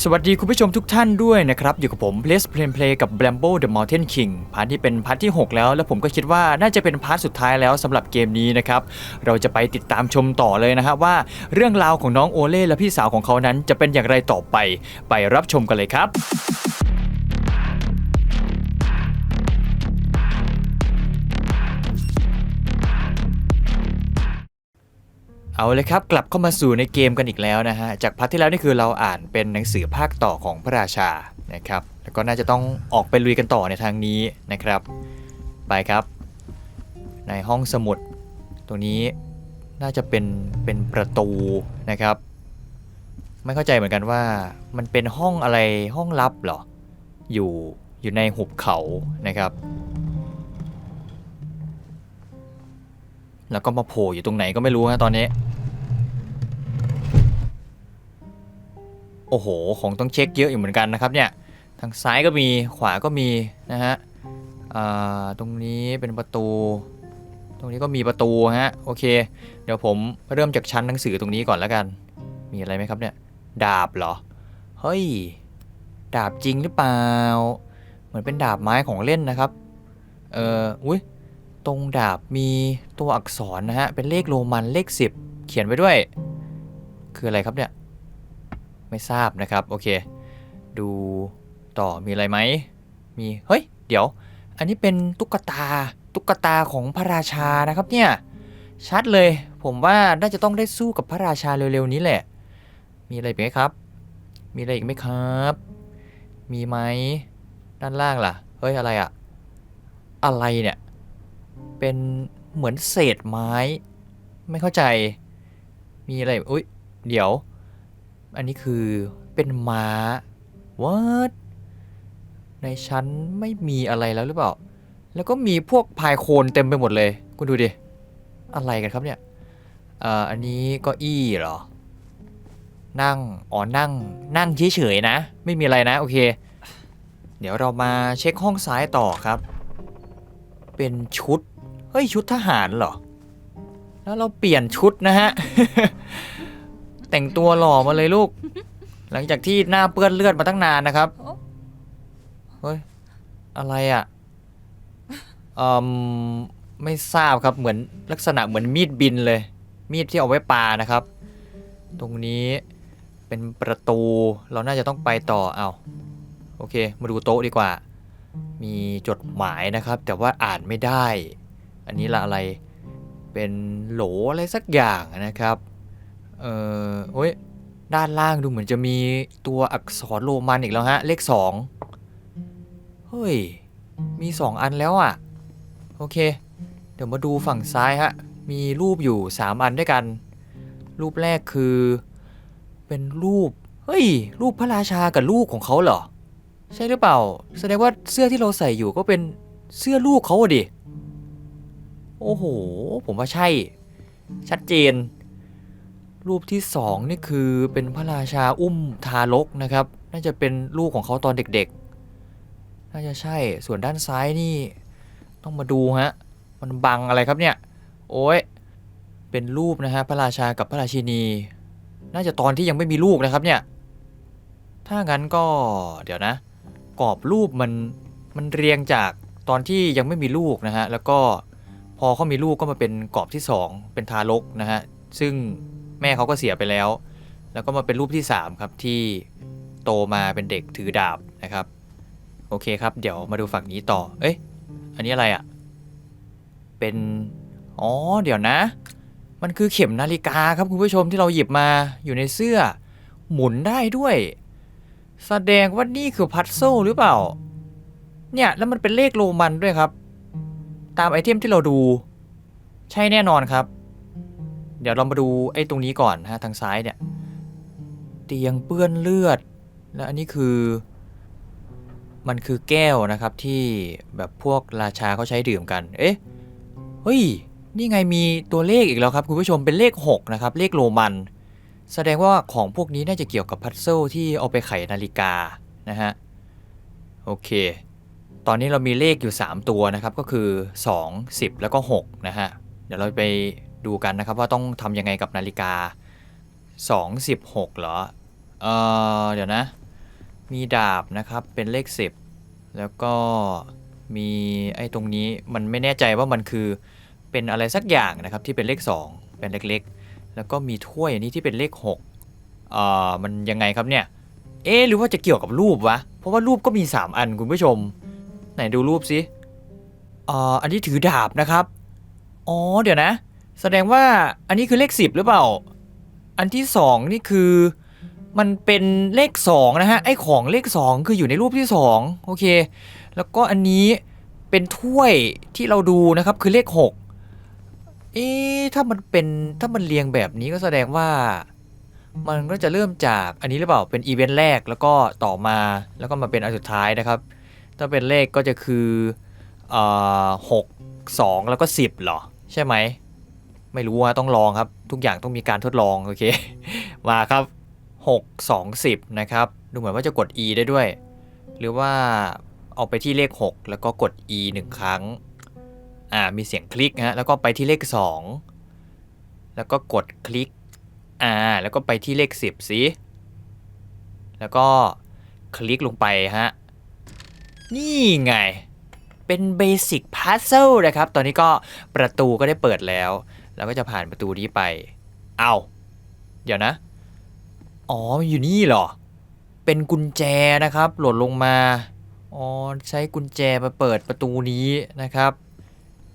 สวัสดีคุณผู้ชมทุกท่านด้วยนะครับ อยู่กับผมเพลสเพลนเพลกับ Blambo The Mountain King พาร์ทที่เป็นพาร์ทที่ 6 แล้ว และผมก็คิดว่าน่าจะเป็นพาร์ทสุดท้ายแล้วสำหรับเกมนี้นะครับ เราจะไปติดตามชมต่อเลยนะฮะว่าเรื่องราวของน้องโอเล่และพี่สาวของเขานั้นจะเป็นอย่างไรต่อไป ไปรับชมกันเลยครับ เอาเลยครับ กลับเข้ามาสู่ในเกมกันอีกแล้วนะฮะ จากพาร์ทที่แล้วนี่คือเราอ่านเป็นหนังสือภาคต่อของพระราชานะครับ แล้วก็น่าจะต้องออกไปลุยกันต่อในทางนี้นะครับ ไปครับ ในห้องสมุด ตรงนี้น่าจะเป็นเป็นประตูนะครับ ไม่เข้าใจเหมือนกันว่ามันเป็นห้องอะไรห้องลับเหรอ อยู่อยู่ในหุบเขานะครับแล้วก็มาโผล่อยู่ตรงไหนก็ไม่รู้นะตอนนี้ โอ้โห ของต้องเช็คเยอะอยู่เหมือนกันนะครับเนี่ย ทางซ้ายก็มี ขวาก็มีนะฮะตรงนี้เป็นประตู ตรงนี้ก็มีประตูฮะ โอเค เดี๋ยวผมเริ่มจากชั้นหนังสือตรงนี้ก่อนแล้วกัน มีอะไรไหมครับเนี่ย ดาบเหรอ เฮ้ย ดาบจริงหรือเปล่า เหมือนเป็นดาบไม้ของเล่นนะครับ เอออุ้ย ตรงดาบมีตัวอักษรนะฮะ เป็นเลขโรมันเลข 10 เขียนไว้ด้วย คืออะไรครับเนี่ย ไม่ทราบนะครับ โอเค ดูต่อมีอะไรไหม มีเฮ้ย เดี๋ยว อันนี้เป็นตุ๊กตาตุ๊กตาของพระราชานะครับเนี่ย ชัดเลย ผมว่าน่าจะต้องได้สู้กับพระราชาเร็วๆนี้แหละ มีอะไรอีกไหมครับ มีอะไรอีกไหมครับ มีไหมด้านล่างล่ะ เฮ้ยอะไรอะอะไรเนี่ย เป็นเหมือนเศษไม้ ไม่เข้าใจ มีอะไร อุ้ย เดี๋ยว อันนี้คือเป็นม้า what ในชั้นไม่มีอะไรแล้วหรือเปล่า แล้วก็มีพวกพายโคนเต็มไปหมดเลย คุณดูดิ อะไรกันครับเนี่ยอ่ออันนี้ก็อี้เหรอ นั่ง อ๋อ นั่ง นั่งเฉยๆนะ ไม่มีอะไรนะ โอเค เดี๋ยวเรามาเช็คห้องซ้ายต่อครับ เป็นชุด เฮ้ย ชุดทหารเหรอ แล้วเราเปลี่ยนชุดนะฮะ แต่งตัวหล่อมาเลยลูก หลังจากที่หน้าเปื้อนเลือดมาตั้งนานนะครับ เฮ้ย อะไรอะ่ะอืมไม่ทราบครับ เหมือนลักษณะเหมือนมีดบินเลย มีดที่เอาไว้ปานะครับ ตรงนี้เป็นประตู เราน่าจะต้องไปต่อ เอาโอเค มาดูโต๊ะดีกว่า มีจดหมายนะครับ แต่ว่าอ่านไม่ได้ อันนี้ละอะไร เป็นโหลอะไรสักอย่างนะครับ เออโอ้ย ด้านล่างดูเหมือนจะมีตัวอักษรโรมันอีกแล้วฮะ เลขสองเฮ้ย มีสองอันแล้วอะ โอเค เดี๋ยวมาดูฝั่งซ้ายฮะ มีรูปอยู่3อันด้วยกัน รูปแรกคือ เป็นรูป เฮ้ย รูปพระราชากับลูกของเขาเหรอ ใช่หรือเปล่า แสดงว่าเสื้อที่เราใส่อยู่ก็เป็นเสื้อลูกเขาอะดิ โอ้โห ผมว่าใช่ ชัดเจน รูปที่สองนี่คือเป็นพระราชาอุ้มทารกนะครับ น่าจะเป็นลูกของเขาตอนเด็กๆ น่าจะใช่ ส่วนด้านซ้ายนี่ต้องมาดูฮะ มันบังอะไรครับเนี่ย โอ้ย เป็นรูปนะฮะพระราชากับพระราชินี น่าจะตอนที่ยังไม่มีลูกนะครับเนี่ย ถ้างั้นก็เดี๋ยวนะ กรอบรูปมันมันเรียงจากตอนที่ยังไม่มีลูกนะฮะ แล้วก็พอเขามีลูกก็มาเป็นกรอบที่สองเป็นทารกนะฮะ ซึ่ง แม่เขาก็เสียไปแล้ว แล้วก็มาเป็นรูปที่สามครับที่โตมาเป็นเด็กถือดาบนะครับ โอเคครับ เดี๋ยวมาดูฝั่งนี้ต่อ เอ้ยอันนี้อะไรอะ่ะ เป็น อ๋อ เดี๋ยวนะ มันคือเข็มนาฬิกาครับคุณผู้ชมที่เราหยิบมาอยู่ในเสื้อ หมุนได้ด้วย แสดงว่านี่คือพัซโซหรือเปล่า เนี่ย แล้วมันเป็นเลขโรมันด้วยครับ ตามไอเทมที่เราดู ใช่แน่นอนครับ เดี๋ยวเรามาดูไอ้ตรงนี้ก่อนนะฮะทางซ้ายเนี่ย เตียงเปื้อนเลือด และอันนี้คือ มันคือแก้วนะครับที่แบบพวกราชาเขาใช้ดื่มกัน เอ๊ะ เฮ้ย นี่ไงมีตัวเลขอีกแล้วครับคุณผู้ชมเป็นเลข 6 นะครับ เลขโรมัน แสดงว่าของพวกนี้น่าจะเกี่ยวกับพัซเซิลที่เอาไปไขนาฬิกานะฮะ โอเค ตอนนี้เรามีเลขอยู่ 3 ตัวนะครับก็คือ 2 10 แล้วก็6นะฮะ เดี๋ยวเราไป ดูกันนะครับว่าต้องทำยังไงกับนาฬิกา 2 16 เหรอ เออเดี๋ยวนะ มีดาบนะครับเป็นเลข 10 แล้วก็มีไอ้ตรงนี้มันไม่แน่ใจว่ามันคือเป็นอะไรสักอย่างนะครับที่เป็นเลข 2 เป็นเล็กๆ แล้วก็มีถ้วยอันนี้ที่เป็นเลข6อ่ามันยังไงครับเนี่ย เอ๊หรือว่าจะเกี่ยวกับรูปวะ เพราะว่ารูปก็มี 3 อันคุณผู้ชม ไหนดูรูปสิอ่าอันนี้ถือดาบนะครับ อ๋อเดี๋ยวนะ แสดงว่าอันนี้คือเลข 10 หรือเปล่า อันที่ 2 นี่คือมันเป็นเลข 2 นะฮะ ไอ้ของเลข 2 คืออยู่ในรูปที่ 2 โอเค แล้วก็อันนี้เป็นถ้วยที่เราดูนะครับคือเลข 6 เอ๊ะถ้ามันเป็นถ้ามันเรียงแบบนี้ก็แสดงว่า มันก็จะเริ่มจากอันนี้หรือเปล่าเป็นอีเวนต์แรกแล้วก็ต่อมาแล้วก็มาเป็นอันสุดท้ายนะครับ ถ้าเป็นเลขก็จะคือหกสองแล้วก็สิบเหรอ ใช่ไหม ไม่รู้ว่าต้องลองครับ ทุกอย่างต้องมีการทดลองโอเคมาครับ 6 2 10 นะครับ ดูเหมือนว่าจะกด e ได้ด้วย หรือว่าเอาไปที่เลข 6 แล้วก็กด e 1 ครั้งอ่ามีเสียงคลิกฮะแล้วก็ไปที่เลข 2 แล้วก็กดคลิกอ่าแล้วก็ไปที่เลข 10สิแล้วก็คลิกลงไปฮะนี่ไงเป็นเบสิกพัซเซลนะครับ ตอนนี้ก็ประตูก็ได้เปิดแล้ว แล้วก็จะผ่านประตูนี้ไป เอาเดี๋ยวนะ อ๋อ อยู่นี่เหรอ เป็นกุญแจนะครับ หล่นลงมา อ๋อ ใช้กุญแจมาเปิดประตูนี้นะครับ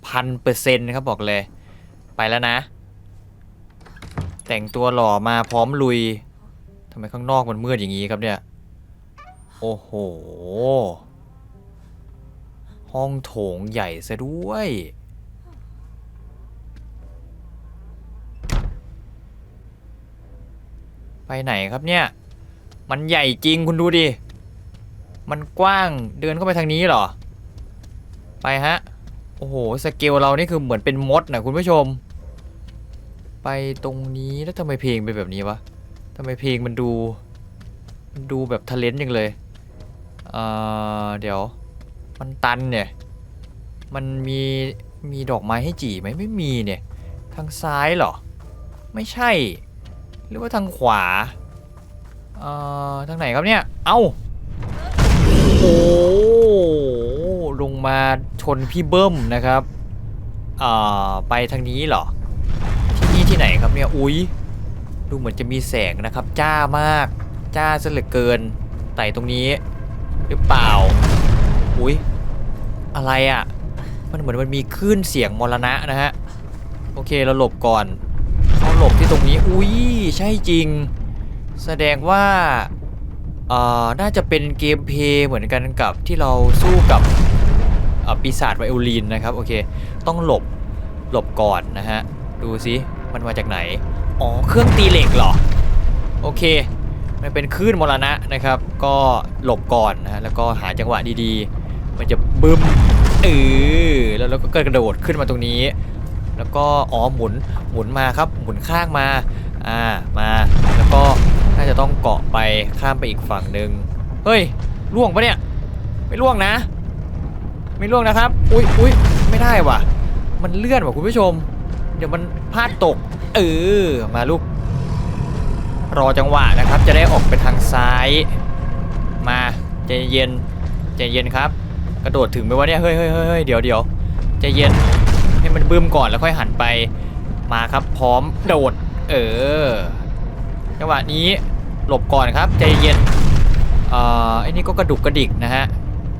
พันเปอร์เซ็นต์ครับบอกเลย ไปแล้วนะ แต่งตัวหล่อมาพร้อมลุยทำไมข้างนอกมันมืดอย่างนี้ครับเนี่ย โอ้โห ห้องโถงใหญ่ซะด้วย ไปไหนครับเนี่ย มันใหญ่จริงคุณดูดิ มันกว้างเดินเข้าไปทางนี้เหรอ ไปฮะ โอ้โห สเกลเรานี่คือเหมือนเป็นมดนะคุณผู้ชม ไปตรงนี้แล้วทำไมเพลงเป็นแบบนี้วะทำไมเพลงมันดูมันดูแบบทะเลนต์จังเลยเอ่อเดี๋ยว มันตันเนี่ย มันมีมีดอกไม้ให้จีไหมไม่มีเนี่ย ทางซ้ายเหรอ ไม่ใช่ หรือว่าทางขวา เอ่อ ทางไหนครับเนี่ย เอ้า โอ้ลงมาชนพี่เบิ้มนะครับ เอ่อ ไปทางนี้เหรอ ที่นี่ที่ไหนครับเนี่ย อุ๊ย ดูเหมือนจะมีแสงนะครับ จ้ามาก จ้าซะเหลือเกิน ไต่ตรงนี้ หรือเปล่า อุ๊ย อะไรอะ่ะ มันเหมือนมันมีคลื่นเสียงมรณะนะฮะ โอเค เราหลบก่อน เขาหลบที่ตรงนี้ อุ้ยใช่จริง แสดงว่าเอ่อน่าจะเป็นเกมเพลย์เหมือนกันกับที่เราสู้กับปีศาจไวโอลินนะครับโอเค ต้องหลบหลบก่อนนะฮะ ดูสิมันมาจากไหน อ๋อ เครื่องตีเหล็กเหรอ โอเค มันเป็นคลื่นมรณะนะครับ ก็หลบก่อนนะฮะ แล้วก็หาจังหวะดีๆ มันจะบึ้มเออแล้วเราก็กระโดดขึ้นมาตรงนี้ แล้วก็อ๋อหมุนหมุนมาครับ หมุนข้างมาอ่ามาแล้วก็น่าจะต้องเกาะไปข้ามไปอีกฝั่งหนึ่งเฮ้ยล่วงปะเนี่ยไม่ล่วงนะ ไม่ล่วงนะครับ อุ้ยอุ้ยไม่ได้ว่ะ มันเลื่อนว่ะคุณผู้ชม เดี๋ยวมันพลาดตก เออมาลูก รอจังหวะนะครับ จะได้ออกไปทางซ้าย มาใจเย็นใจเย็นครับ กระโดดถึงไหมวะเนี่ยเฮ้ยเฮ้ยเฮ้ยเดี๋ยวเดี๋ยวใจเย็น มันบึ้มก่อนแล้วค่อยหันไปมาครับ พร้อมโดด เออจังหวะนี้หลบก่อนครับ ใจเย็นเอ่อไอ้นี่ก็กระดุกกระดิกนะฮะ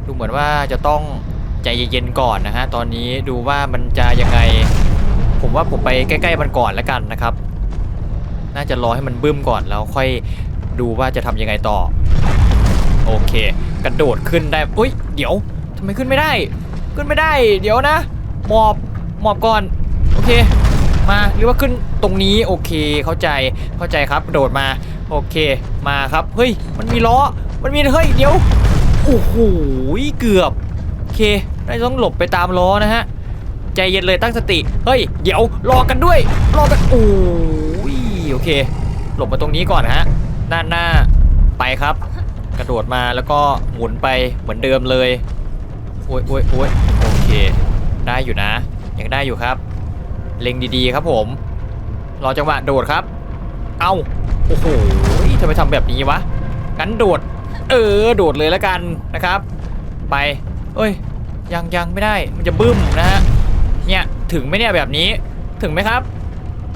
ดูเหมือนว่าจะต้องใจเย็นๆก่อนนะฮะตอนนี้ดูว่ามันจะยังไง ผมว่าผมไปใกล้ๆมันก่อนแล้วกันนะครับ น่าจะรอให้มันบึ้มก่อนแล้วค่อยดูว่าจะทำยังไงต่อ โอเค กระโดดขึ้นได้อุ้ยเดี๋ยวทำไมขึ้นไม่ได้ ขึ้นไม่ได้ เดี๋ยวนะหมอบ หมอบก่อน โอเค มาหรือว่าขึ้นตรงนี้โอเคเข้าใจเข้าใจครับโดดมาโอเคมาครับเฮ้ยมันมีล้อมันมีเฮ้ยเดี๋ยวโอ้โหเกือบโอเคน่าต้องหลบไปตามล้อนะฮะใจเย็นเลยตั้งสติเฮ้ยเดี๋ยวรอกันด้วยรอกันโอ้ยโอเค หลบมาตรงนี้ก่อนฮะด้านหน้าไปครับ กระโดดมาแล้วก็หมุนไปเหมือนเดิมเลยโอ้ยโอ้ยโอ้ยโอเค ได้อยู่นะ ยังได้อยู่ครับ เล็งดีๆครับผม รอจังหวะโดดครับ เอาโอ้โหทำไมทำแบบนี้วะงั้นโดด เออ โดดเลยแล้วกันนะครับ ไป เอ้ย ยังยังไม่ได้ มันจะบึ้มนะฮะ เนี่ย ถึงไหมเนี่ยแบบนี้ ถึงไหมครับ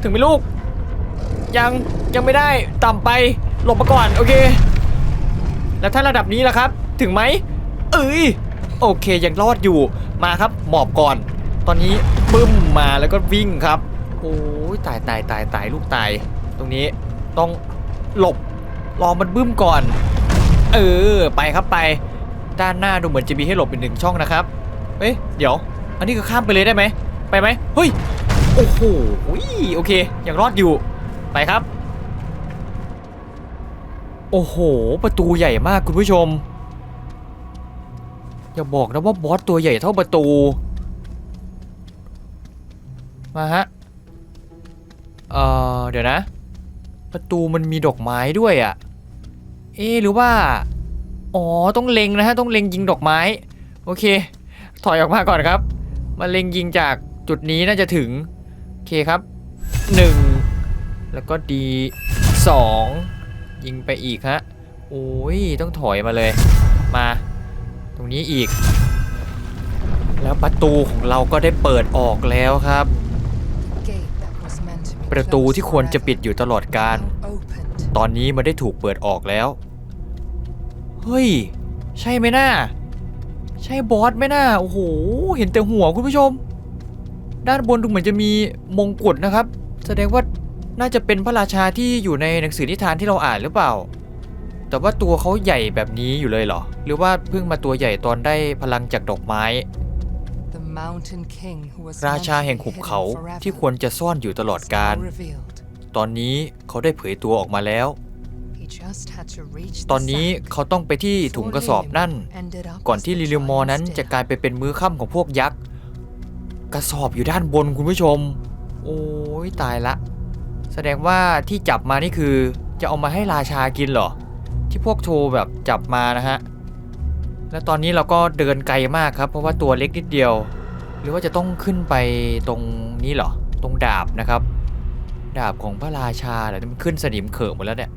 ถึงไหมลูก ยังยังไม่ได้ ต่ำไป หลบมาก่อน โอเค แล้วถ้าระดับนี้ล่ะครับ ถึงไหม เอ้ย โอเค ยังรอดอยู่ มาครับ หมอบก่อน ตอนนี้บึ้มมาแล้วก็วิ่งครับ โอ้ยตายตายตายตายลูกตาย ตรงนี้ต้องหลบรอมันบึ้มก่อน เออ ไปครับไป ด้านหน้าดูเหมือนจะมีให้หลบเป็นหนึ่งช่องนะครับ เอ๊ะเดี๋ยว อันนี้คือข้ามไปเลยได้ไหม ไปไหมเฮ้ย โอ้โหโอเค ยังรอดอยู่ ไปครับ โอ้โห ประตูใหญ่มากคุณผู้ชม อย่าบอกนะว่าบอสตัวใหญ่เท่าประตู มาฮะ เอ่อ เดี๋ยวนะ ประตูมันมีดอกไม้ด้วยอะ่ะ เอ๊หรือว่า อ๋อ ต้องเล็งนะฮะ ต้องเล็งยิงดอกไม้ โอเค ถอยออกมาก่อนครับ มาเล็งยิงจากจุดนี้น่าจะถึง โอเคครับ 1 แล้วก็ดี2ยิงไปอีกฮะ โอ้ย ต้องถอยมาเลย มา ตรงนี้อีก แล้วประตูของเราก็ได้เปิดออกแล้วครับ ประตูที่ควรจะปิดอยู่ตลอดการ ตอนนี้มันได้ถูกเปิดออกแล้ว เฮ้ย ใช่ไหมน่าใช่บอสไหมน่าโอ้โห เห็นแต่หัวคุณผู้ชม ด้านบนดูเหมือนจะมีมงกุฎนะครับ แสดงว่าน่าจะเป็นพระราชาที่อยู่ในหนังสือนิทานที่เราอ่านหรือเปล่า แต่ว่าตัวเขาใหญ่แบบนี้อยู่เลยเหรอ หรือว่าเพิ่งมาตัวใหญ่ตอนได้พลังจากดอกไม้ ราชาแห่งหุบเขาที่ควรจะซ่อนอยู่ตลอดกาลตอนนี้เขาได้เผยตัวออกมาแล้ว ตอนนี้เขาต้องไปที่ถุงกระสอบนั่น ก่อนที่ลิลิมอร์นั้นจะกลายไปเป็นมือค่ำของพวกยักษ์ กระสอบอยู่ด้านบนคุณผู้ชม โอ้ยตายละ แสดงว่าที่จับมานี่คือจะเอามาให้ราชากินเหรอ ที่พวกโชว์แบบจับมานะฮะ แล้วตอนนี้เราก็เดินไกลมากครับ เพราะว่าตัวเล็กนิดเดียว หรือว่าจะต้องขึ้นไปตรงนี้เหรอ ตรงดาบนะครับ ดาบของพระราชาเหรอมันขึ้นสนิมเขิมหมดแล้วเนี่ย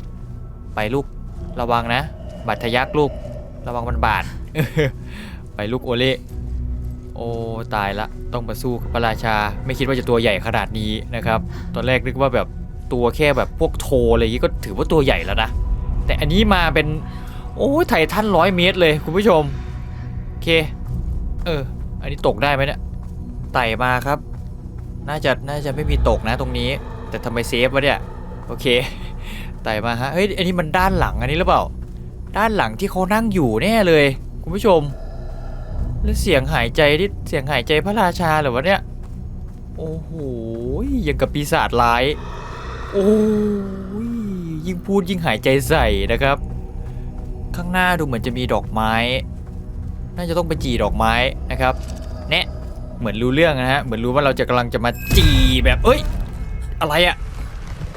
ไปลูก ระวังนะ บาดทะยักลูก ระวังมันบาด ไปลูกโอเล่โอ้ตายละต้องมาสู้กับพระราชา ไม่คิดว่าจะตัวใหญ่ขนาดนี้นะครับ ตอนแรกนึกว่าแบบตัวแค่แบบพวกโทอะไรอย่างงี้ก็ถือว่าตัวใหญ่แล้วนะ แต่อันนี้มาเป็นโอ้ยไททันร้อยเมตรเลยคุณผู้ชม โอเค เออ อันนี้ตกได้ไหมเนี่ย ไต่มาครับ น่าจะน่าจะไม่มีตกนะตรงนี้ แต่ทำไมเซฟวะเนี่ย โอเค ไต่มาฮะ เฮ้ย อันนี้มันด้านหลังอันนี้หรือเปล่า ด้านหลังที่เขานั่งอยู่แน่เลย คุณผู้ชม แล้วเสียงหายใจที่เสียงหายใจพระราชาเหรอวะเนี่ย โอ้โห ยังกับปีศาจร้าย โอ้ย ยิ่งพูดยิ่งหายใจใส่นะครับ ข้างหน้าดูเหมือนจะมีดอกไม้ น่าจะต้องไปจีดอกไม้นะครับ แนะ เหมือนรู้เรื่องนะฮะ เหมือนรู้ว่าเราจะกำลังจะมาจีแบบเอ้ย อะไรอะ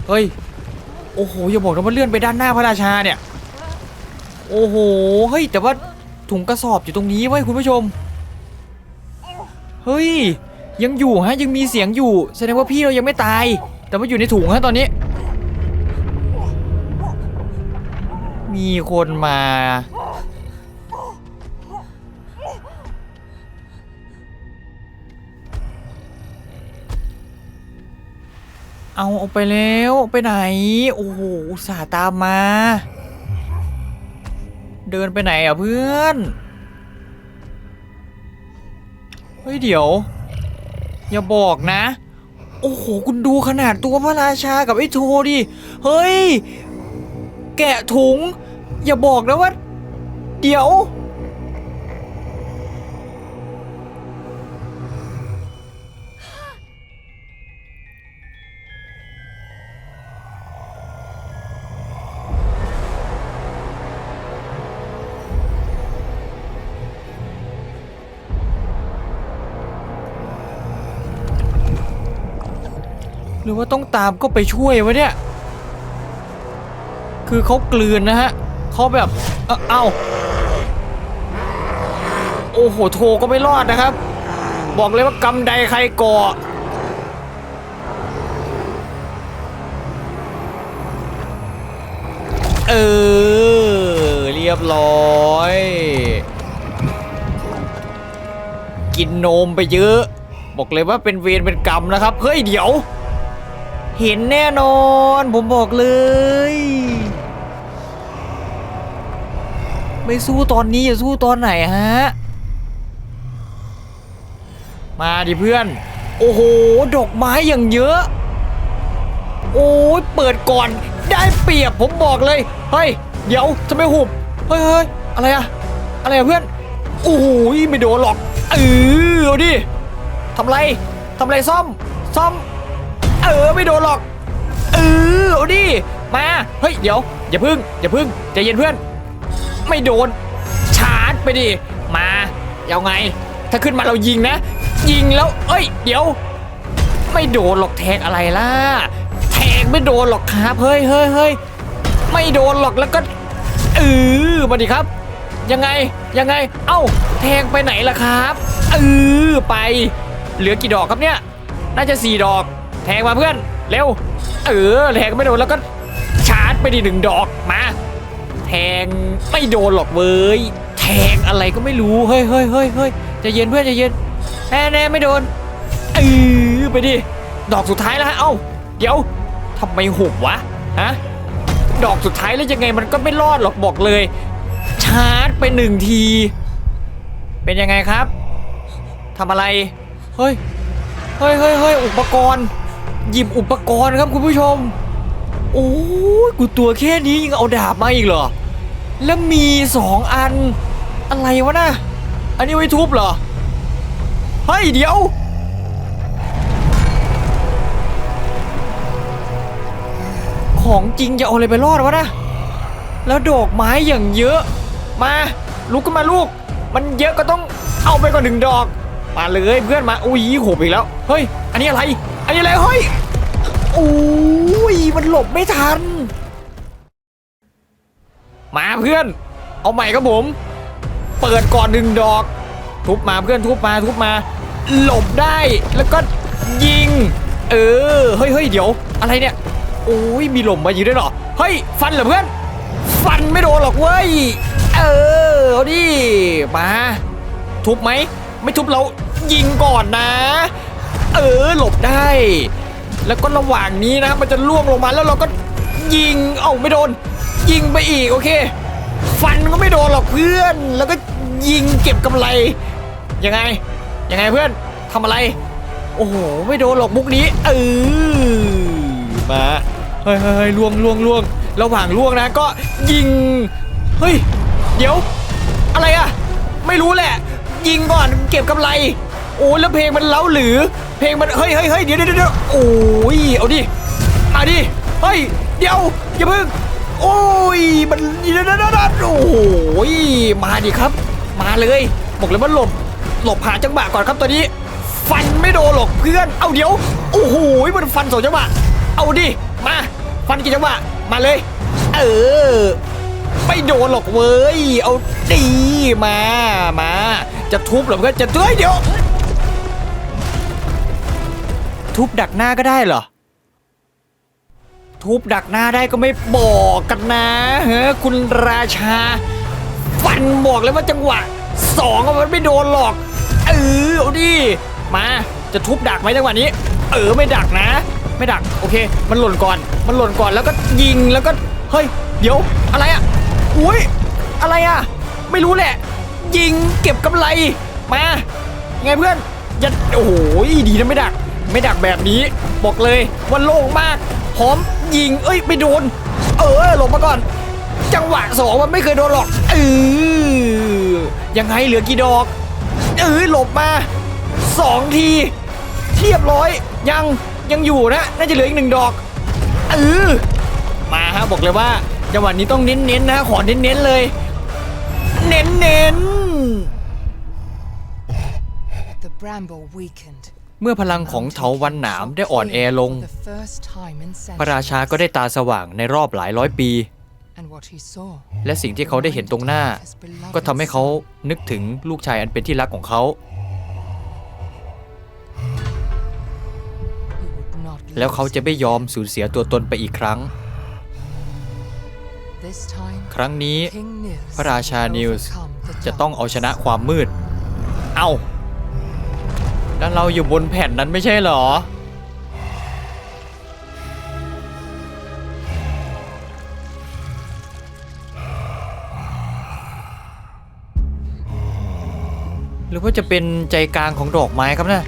เฮ้ย โอ้โห อย่าบอกนะว่าเลื่อนไปด้านหน้าพระราชาเนี่ย โอ้โห เฮ้ย แต่ว่าถุงกระสอบอยู่ตรงนี้ไว้คุณผู้ชม เฮ้ย ยังอยู่ฮะ ยังมีเสียงอยู่ แสดงว่าพี่เรายังไม่ตาย แต่ว่าอยู่ในถุงฮะตอนนี้ มีคนมา เอาเอาไปแล้วไปไหน โอ้โหอุตส่าห์ตามมา เดินไปไหนอะเพื่อน เฮ้ยเดี๋ยว อย่าบอกนะ โอ้โห คุณดูขนาดตัวพระราชากับไอ้โทดิ เฮ้ย แกะถุง อย่าบอกนะว่า เดี๋ยว รือว่าต้องตามก็ไปช่วยวะเนี่ย คือเขากลืนนะฮะเขาแบบเอ้าเอ้าโอ้โหโทก็ไม่รอดนะครับ บอกเลยว่ากำใดใครก่อเออ เรีรียบร้อย กินนมไปเยอะ บอกเลยว่าเป็นเวรเป็นกรรมนะครับ เฮ้ย เดี๋ยว เห็นแน่นอน ผมบอกเลย ไม่สู้ตอนนี้จะสู้ตอนไหนฮะ มาดิเพื่อน โอ้โห ดอกไม้อย่างเยอะ โอ้ยเปิดก่อนได้เปรียบผมบอกเลย เฮ้ย เดี๋ยวจะไม่หุบ เฮ้ยเฮ้ยอะไรอะอะไรอะเพื่อน โอ้โหไม่โดนหรอก เออเอาดิทำไรทำไรซ่อม ซ่อม เออไม่โดนหรอกเออเอาดิมาเฮ้ยเดี๋ยวอย่าพึ่งอย่าพึ่งใจเย็นเพื่อน ไม่โดน ชาร์จไปดิมาเอาไง ถ้าขึ้นมาเรายิงนะ ยิงแล้วเอ้ย เดี๋ยว ไม่โดนหรอกแทงอะไรล่ะแทงไม่โดนหรอกครับเฮ้ยเฮ้ยเฮ้ยไม่โดนหรอกแล้วก็เออมาดิครับ ยังไงยังไง เอ้า แทงไปไหนล่ะครับเออไป เหลือกี่ดอกครับเนี่ย น่าจะสี่ดอก แทงมาเพื่อน เร็ว เออ แทงไม่โดนแล้วก็ชาร์จไปดิหนึ่งดอกมา แทงไม่โดนหรอกเว้ย แทงอะไรก็ไม่รู้ เฮ้ยเฮ้ยเฮ้ยเฮ้ยใจเย็นเพื่อนใจเย็นแน่แน่ไม่โดนเออไปดิ ดอกสุดท้ายแล้วฮะ เอ้า เดี๋ยวทำไมหุบวะ ฮะ ดอกสุดท้ายแล้วยังไงมันก็ไม่รอดหรอกบอกเลย ชาร์จไปหนึ่งที เป็นยังไงครับทำอะไร เฮ้ย เฮ้ยเฮ้ยเฮ้ยอุปกรณ์ หยิบอุปกรณ์ครับคุณผู้ชม โอ้ยกูตัวแค่นี้ยังเอาดาบมาอีกเหรอ แล้วมีสองอัน อะไรวะน่ะอันนี้ไว้ทุบเหรอ เฮ้ยเดี๋ยวของจริงจะเอาอะไรไปรอดวะนะ แล้วดอกไม้อย่างเยอะ มา ลุกขึ้นมาลูก มันเยอะก็ต้องเอาไปก่อนหนึ่งดอก มาเลยเพื่อนมา อุ้ยโหบอีกแล้ว เฮ้ย อันนี้อะไร อันนี้อะไร เฮ้ย อุ้ยมันหลบไม่ทัน มาเพื่อน เอาใหม่ครับผม เปิดก่อนหนึ่งดอก ทุบมาเพื่อนทุบมาทุบมา หลบได้แล้วก็ยิง เออเฮ้ยเฮ้ยเดี๋ยวอะไรเนี่ยโอ้ยมีหล่มมาอยู่ด้วยหรอเฮ้ยฟันเหรอเพื่อน ฟันไม่โดนหรอกเว้ยเออเอาดิมาทุบไหมไม่ทุบเรายิงก่อนนะ เออหลบได้ แล้วก็ระหว่างนี้นะมันจะล่วงลงมาแล้วเราก็ยิง เอ้าไม่โดน ยิงไปอีกโอเค ฟันก็ไม่โดนหรอกเพื่อน แล้วก็ยิงเก็บกำไร ยังไง ยังไงเพื่อนทำอะไร โอ้โห ไม่โดนหรอกมุกนี้ เออมา เฮ้ยเฮ้ยล่วงล่วงล่วงระหว่างล่วงนะก็ยิง เฮ้ย เดี๋ยว อะไรอะไม่รู้แหละ ยิงก่อนเก็บกำไร โอ้แล้วเพลงมันเล้าหรือ เพลงมันเฮ้ยเฮ้ยเฮ้ยเดี๋ยวเดี๋ยวเดี๋ยวโอ้ยเอาดิมาดิเฮ้ยเดี๋ยวอย่าเพิ่งโอ้ยมันเดี๋ยวเดี๋ยวเดี๋ยวโอ้ยมาดิครับ มาเลยบอกเลยว่าหลบหลบหาจังหวะก่อนครับตอนนี้ ฟันไม่โดนหรอกเพื่อนเอาเดี๋ยวโอ้โหมันฟันสองจังหวะเอาดิมาฟันกี่จังหวะมาเลย เออไม่โดนหรอกเว้ย เอาดีมา มา จะทุบหรอเพื่อนจะเฮ้ยเดี๋ยว ทุบดักหน้าก็ได้เหรอ ทุบดักหน้าได้ก็ไม่บอกกันนะเฮ้ยคุณราชา ฟันบอกเลยว่าจังหวะสองมันไม่โดนหรอก เออเอาดิ มาจะทุบดักไหมจังหวะนี้ เออไม่ดักนะ ไม่ดักโอเค มันหล่นก่อน มันหล่นก่อนแล้วก็ยิงแล้วก็เฮ้ยเดี๋ยวอะไรอะอุ้ยอะไรอะไม่รู้แหละ ยิงเก็บกำไรมาไงเพื่อนอย่าโอ้โหดีนะไม่ดัก ไม่ดักแบบนี้ บอกเลยว่าโล่งมาก พร้อมยิง เอ้ยไม่โดน เออหลบมาก่อน จังหวะสองมันไม่เคยโดนหรอกเออยังไงเหลือกี่ดอก เออหลบมาสองทีเรียบร้อยยังยังอยู่นะ น่าจะเหลืออีกหนึ่งดอกเออมาฮะบอกเลยว่าจังหวะนี้ต้องเน้นๆนะขอเน้นๆเลย เน้นๆ The bramble weakened. เมื่อพลังของเถาวันหนามได้อ่อนแอลง For the first time in พระราชาก็ได้ตาสว่างในรอบหลายร้อยปี And what he saw และสิ่งที่เขาได้เห็นตรงหน้า ก็ทำให้เขานึกถึงลูกชายอันเป็นที่รักของเขา he would not แล้วเขา lose จะไม่ยอมสูญเสียตัวตนไปอีกครั้ง The This time, ครั้งนี้ King Nils พระราชา will นิวส์ overcome the จะต้องเอา darkness. ชนะความมืด เอ้า แล้วเราอยู่บนแผ่นนั้นไม่ใช่เหรอ หรือว่าจะเป็นใจกลางของดอกไม้ครับนะ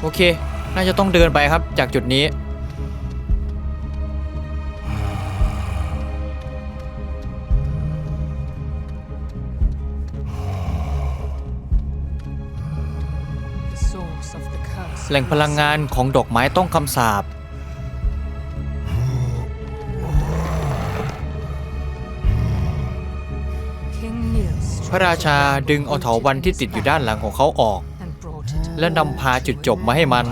โอเค น่าจะต้องเดินไปครับจากจุดนี้ แหล่งพลังงานของดอกไม้ต้องคำสาป King Nils พระราชาดึงเอาเถาวันที่ติดอยู่ด้านหลังของเขาออก and brought it และนำพาจุดจบมาให้มัน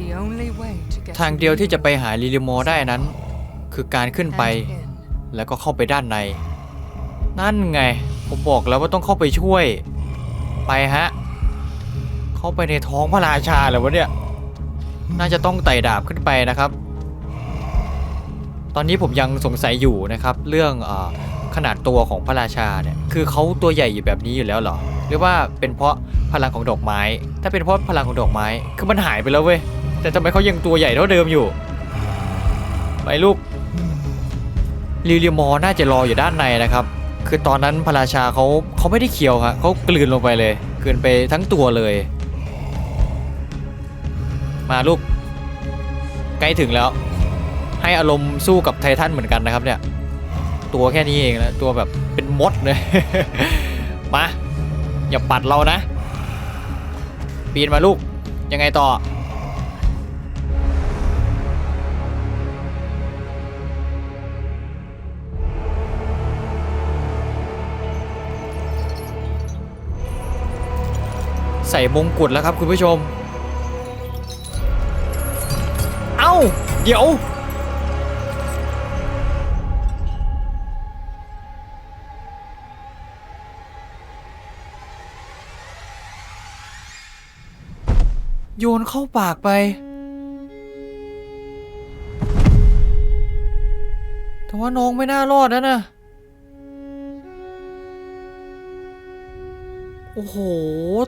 The only way to get ทางเดียวที่จะไปหาลิลิโมได้นั้น คือการขึ้นไป and in. แล้วก็เข้าไปด้านใน นั่นไง ผมบอกแล้วว่าต้องเข้าไปช่วย ไปฮะ เข้าไปในท้องพระราชาเหรอวะเนี่ย น่าจะต้องไต่ดาบขึ้นไปนะครับ ตอนนี้ผมยังสงสัยอยู่นะครับ เรื่องอขนาดตัวของพระราชาเนี่ย คือเขาตัวใหญ่อยู่แบบนี้อยู่แล้วเหรอ หรือว่าเป็นเพราะพลังของดอกไม้ ถ้าเป็นเพราะพลังของดอกไม้ คือมันหายไปแล้วเว้ย แต่ทำไมเขายังตัวใหญ่เท่าเดิมอยู่ ไปลูกลิลิมอร์น่าจะรออยู่ด้านในนะครับ คือตอนนั้นพระราชาเขาเขาไม่ได้เคี้ยวฮะเขากลืนลงไปเลยกลืนไปทั้งตัวเลย มาลูกใกล้ถึงแล้ว ให้อารมณ์สู้กับไททันเหมือนกันนะครับเนี่ย ตัวแค่นี้เองนะตัวแบบเป็นมดเลยมาอย่าปัดเรานะปีนมาลูกยังไงต่อ ใส่มงกุฎแล้วครับคุณผู้ชม เอ้า เดี๋ยว โยนเข้าปากไปแต่ว่าน้องไม่น่ารอดนะนะ โอ้โห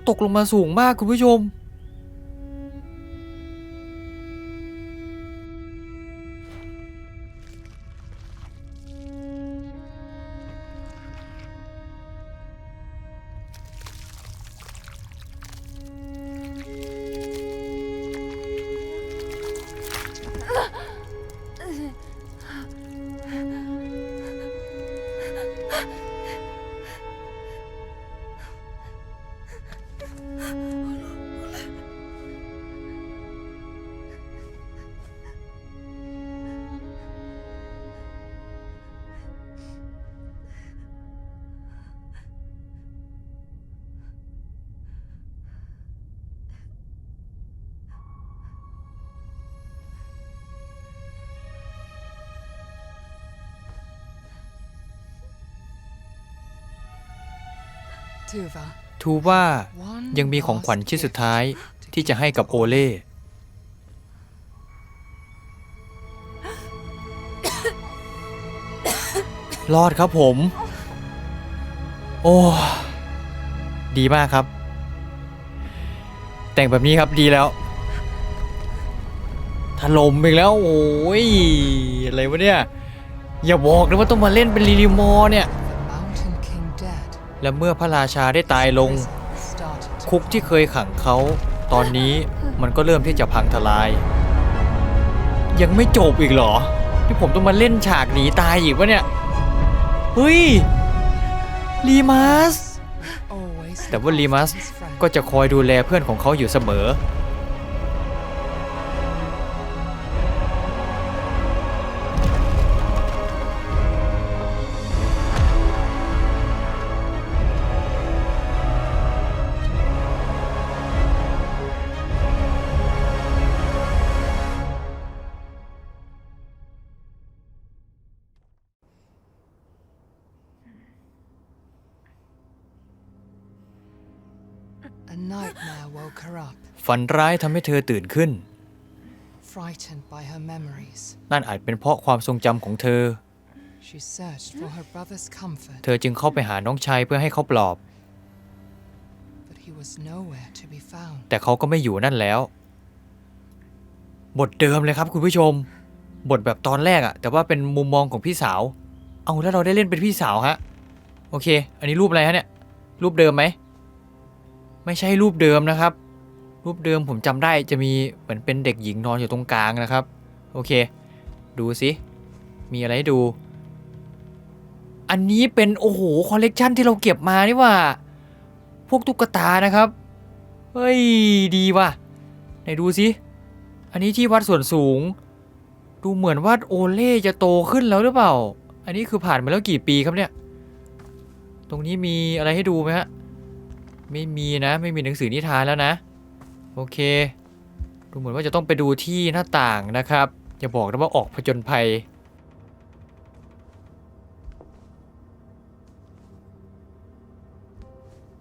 ตกลงมาสูงมากคุณผู้ชม ทูว่า one ยังมีของขวัญ last ชิ้นสุด gift ท้าย to ที่จะให้กับโอเล่ รอดครับผม โอ้ ดีมากครับ แต่งแบบนี้ครับดีแล้วถล่มอีกแล้ว โอ้ย อะไรวะเนี่ย อย่าบอกนะว่าต้องมาเล่นเป็นลิลิมอร์เนี่ย และเมื่อพระราชาได้ตายลง คุกที่เคยขังเขา ตอนนี้มันก็เริ่มที่จะพังทลาย ยังไม่จบอีกเหรอ ที่ผมต้องมาเล่นฉากหนีตายอีกวะเนี่ยเฮ้ยลีมัสแต่ว่าลีมัสก็จะคอยดูแลเพื่อนของเขาอยู่เสมอ ฝันร้ายทำให้เธอตื่นขึ้น frightened by her memories. นั่นอาจเป็นเพราะความทรงจำของเธอ She searched for her brother's comfort, เธอจึงเข้าไปหาน้องชายเพื่อให้เขาปลอบ but he was nowhere to be found. แต่เขาก็ไม่อยู่นั่นแล้ว บทเดิมเลยครับคุณผู้ชม บทแบบตอนแรกอะแต่ว่าเป็นมุมมองของพี่สาว เอาแล้วเราได้เล่นเป็นพี่สาวฮะ โอเค อันนี้รูปอะไรฮะเนี่ย รูปเดิมไหม ไม่ใช่รูปเดิมนะครับ รูปเดิมผมจำได้จะมีเหมือนเป็นเด็กหญิงนอนอยู่ตรงกลางนะครับ โอเค ดูสิ มีอะไรให้ดู อันนี้เป็นโอ้โหคอลเลกชันที่เราเก็บมานี่ว่า พวกตุ๊กตานะครับ เฮ้ย ดีว่ะ ไหนดูสิ อันนี้ที่วัดส่วนสูง ดูเหมือนว่าโอเล่จะโตขึ้นแล้วหรือเปล่า อันนี้คือผ่านมาแล้วกี่ปีครับเนี่ย ตรงนี้มีอะไรให้ดูไหมฮะ ไม่มีนะ ไม่มีหนังสือนิทานแล้วนะ โอเค ดูเหมือนว่าจะต้องไปดูที่หน้าต่างนะครับ อย่าบอกนะว่าออกผจญภัย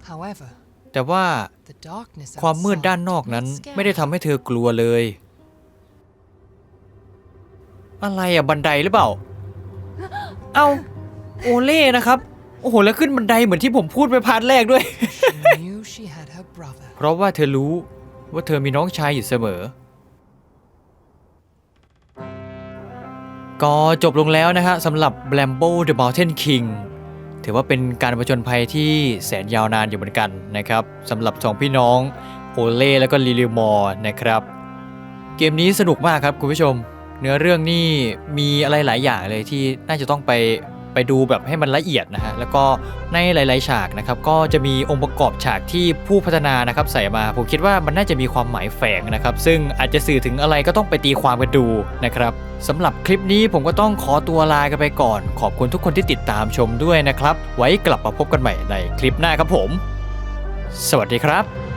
However, แต่ว่า the darkness ความมืด outside ด้านนอก did นั้น not scare ไม่ได้ her. ทำให้เธอกลัวเลย อะไรอะบันไดหรือเปล่า เอาโอเล่นะครับ โอ้โห แล้วขึ้นบันไดเหมือนที่ผมพูดไปพาร์ทแรกด้วย เพราะว่าเธอรู้ว่าเธอมีน้องชายอยู่เสมอ ก็จบลงแล้วนะฮะสำหรับ Blambo the Mountain King ถือว่าเป็นการประจนภัยที่แสนยาวนานอยู่เหมือนกันนะครับสำหรับสองพี่น้องโอเล่แล้วก็ลิลิมอร์นะครับ เกมนี้สนุกมากครับคุณผู้ชม เนื้อเรื่องนี่มีอะไรหลายอย่างเลยที่น่าจะต้องไป ไปดูแบบให้มันละเอียดนะฮะแล้วก็ในหลาย ๆ ฉากนะครับก็จะมีองค์ประกอบฉากที่ผู้พัฒนานะครับใส่มาผมคิดว่ามันน่าจะมีความหมายแฝงนะครับซึ่งอาจจะสื่อถึงอะไรก็ต้องไปตีความกันดูนะครับสำหรับคลิปนี้ผมก็ต้องขอตัวลากันไปก่อน ขอบคุณทุกคนที่ติดตามชมด้วยนะครับ ไว้กลับมาพบกันใหม่ในคลิปหน้าครับผม สวัสดีครับ